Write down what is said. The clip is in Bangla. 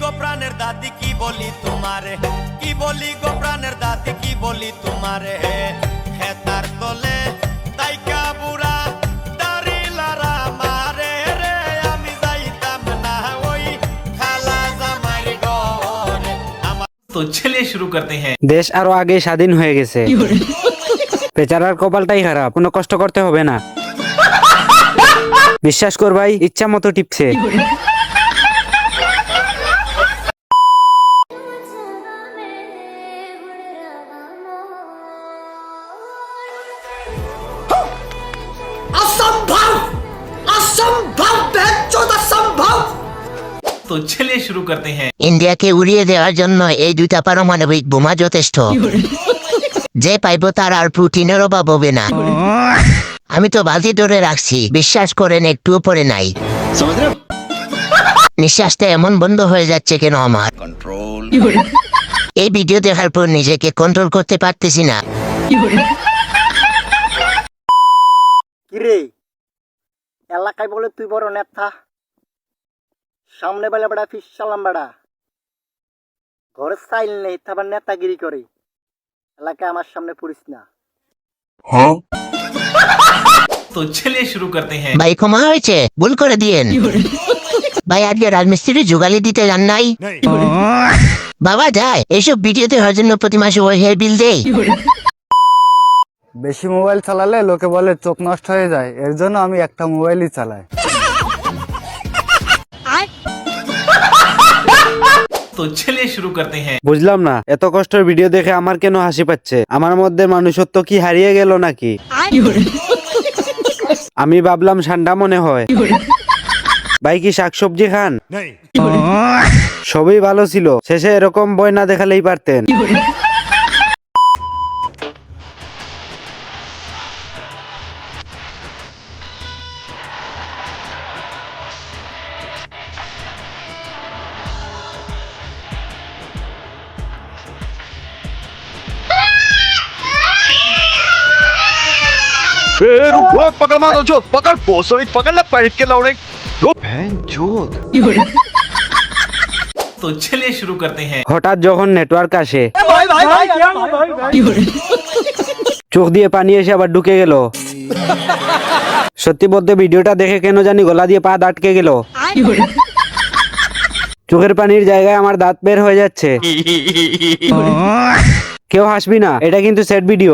গো প্রাণের দাদি কি বলি তোমারে? কি বলি গো প্রাণের দাদি কি বলি তোমারে? হেতার তলে তো শুরু করতে হ্যাঁ। দেশ আরও আগে স্বাধীন হয়ে গেছে। বেচারার কপালটাই খারাপ কোনো কষ্ট করতে হবে না। বিশ্বাস কর ভাই ইচ্ছা মতো টিপছে। তো চলে শুরু করতে হ্যাঁ। ইন্ডিয়াকে উড়িয়ে দেওয়ার জন্য এই দুইটা পারমাণবিক বোমা যথেষ্ট। যে তার আর প্রোটিনের অভাব হবে না। আমি তো বালতি ধরে রাখছি বিশ্বাস করেন একটুও পরে নাই। নিঃশ্বাসটা এমন বন্ধ হয়ে যাচ্ছে কেন আমার? এই ভিডিও দেখার পর নিজেকে কন্ট্রোল করতে পারতেছি না। এলাকায় বলে তুই বড় নেতা। সামনে বেলা বেড়া ফিস ফিসালাম বেড়া। ঘরের সাইল নেই তারপর নেতাগিরি করে। এলাকা আমার সামনে পড়িস না। হ্যাঁ? তো ছেলে শুরু করতে হ্যাঁ। ভাই ক্ষমা হয়েছে ভুল করে দিয়েন। ভাই আজকে রাজমিস্ত্রি যোগালি দিতে যান নাই। বাবা যায় এসব ভিডিওতে হওয়ার জন্য প্রতি মাসে ওই হেয়ার বিল দেয়। বেশি মোবাইল চালালে লোকে বলে চোখ নষ্ট হয়ে যায় এর জন্য আমি একটা মোবাইলই চালাই। তো চলে শুরু করতে হ্যাঁ। বুঝলাম না এত কষ্টের ভিডিও দেখে আমার কেন হাসি পাচ্ছে? আমার মধ্যে মানুষত্ব কি হারিয়ে গেল নাকি? আমি ভাবলাম ঠান্ডা মনে হয়। ভাই কি শাকসবজি খান? সবই ভালো ছিল শেষে এরকম বই না দেখালেই পারতেন। ए रुक रुक पकड़ मारो जो पकड़ पोसो पकड़ ले पैट के लौड़े बहन जोत तो चलिए शुरू करते हैं হঠাৎ যখন নেটওয়ার্ক আসে চোখ দিয়ে পানি এসে আবার ঢুকে গেল সত্যি বলতে ভিডিওটা দেখে কেন জানি গলা দিয়ে পা আটকে গেল চোখের পানির জায়গায় আমার দাঁত বের হয়ে যাচ্ছে কেউ হাসবি না এটা কিন্তু সেট ভিডিও